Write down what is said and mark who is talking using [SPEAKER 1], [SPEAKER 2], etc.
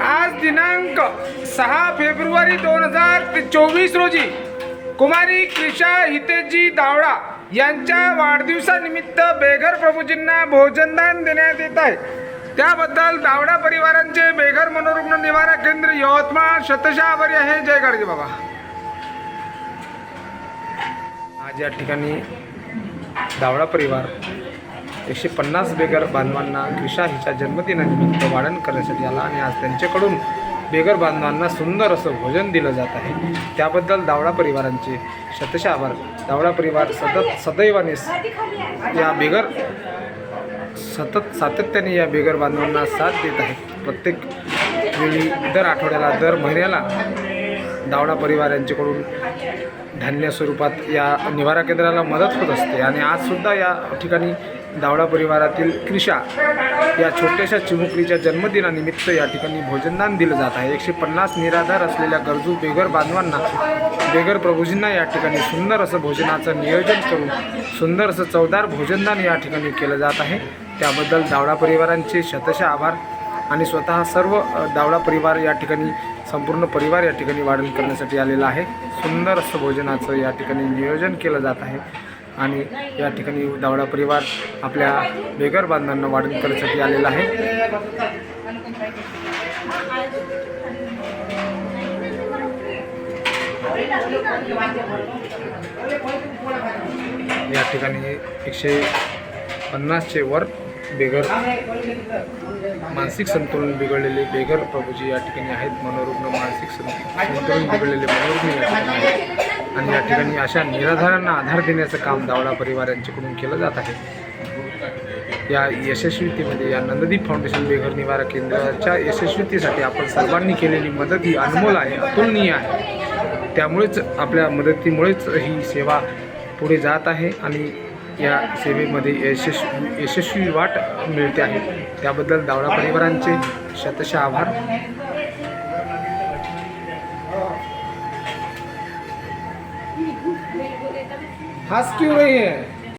[SPEAKER 1] आज दिनांक सहा फेब्रुवारी दोन हजार चोवीस रोजी कुमारी क्रिशा हितेजी दावडा यांच्या वाढदिवसानिमित्त बेघर प्रभूजींना भोजनदान देण्यात येत आहे. त्याबद्दल दावडा परिवारांचे बेघर मनोरुग्ण निवारा केंद्र यवतमाळ शतशः आहे. जय गाडगे बाबा. आज या ठिकाणी दावडा परिवार एकशे पन्नास बेगर बांधवांना क्रिशा हिच्या जन्मदिनानिमित्त वाढण करण्यासाठी आला आणि आज त्यांच्याकडून बेगर बांधवांना सुंदर असं भोजन दिलं जात आहे. त्याबद्दल दावडा परिवारांचे शतश आभार. दावडा परिवार सतत सदैवाने या बेगर सतत सातत्याने या बेगर बांधवांना साथ देत आहेत. प्रत्येक वेळी दर आठवड्याला दर महिन्याला दावडा परिवार यांच्याकडून धान्य स्वरूपात या निवारा केंद्राला मदत होत असते आणि आजसुद्धा या ठिकाणी धावडा परिवारातील क्रिशा या छोट्याशा चिमुकलीच्या जन्मदिनानिमित्त या ठिकाणी भोजनदान दिलं जात आहे. एकशे पन्नास निराधार असलेल्या गरजू बेघर बांधवांना बेघर प्रभूजींना या ठिकाणी सुंदर असं भोजनाचं नियोजन करून सुंदर असं चवदार भोजनदान या ठिकाणी केलं जात आहे. त्याबद्दल धावडा परिवारांचे शतशः आभार आणि स्वतः सर्व दावडा परिवार या ठिकाणी संपूर्ण परिवार या ठिकाणी वाढण करण्यासाठी आलेला आहे. सुंदर असं भोजनाचं या ठिकाणी नियोजन केलं जात आहे. आणि या ठिकाणी दावडा परिवार आपल्या बेगर बांधवांना वाढून करण्यासाठी आलेला आहे. या ठिकाणी एकशे पन्नासचे वर बेगर मानसिक संतुलन बिघडलेले बेघर प्रभूजी या ठिकाणी आहेत. मनोरुग्ण मानसिक संतुलन बिघडलेले मनोरुग्ण या ठिकाणी आहेत. आणि या ठिकाणी अशा निराधारांना आधार देण्याचं काम दावडा परिवार यांच्याकडून केलं जात आहे. या यशस्वीतेमध्ये या नंददीप फाउंडेशन बेघर निवारा केंद्राच्या यशस्वीतेसाठी आपण सर्वांनी केलेली मदत ही अनमोल आहे अतुलनीय आहे. त्यामुळेच आपल्या मदतीमुळेच ही सेवा पुढे जात आहे आणि या सेवेमध्ये यशस्वी यशस्वी वाट मिळते आहे. त्याबद्दल दावडा परिवारांचे शतशः आभार. हंस क्यों रही है।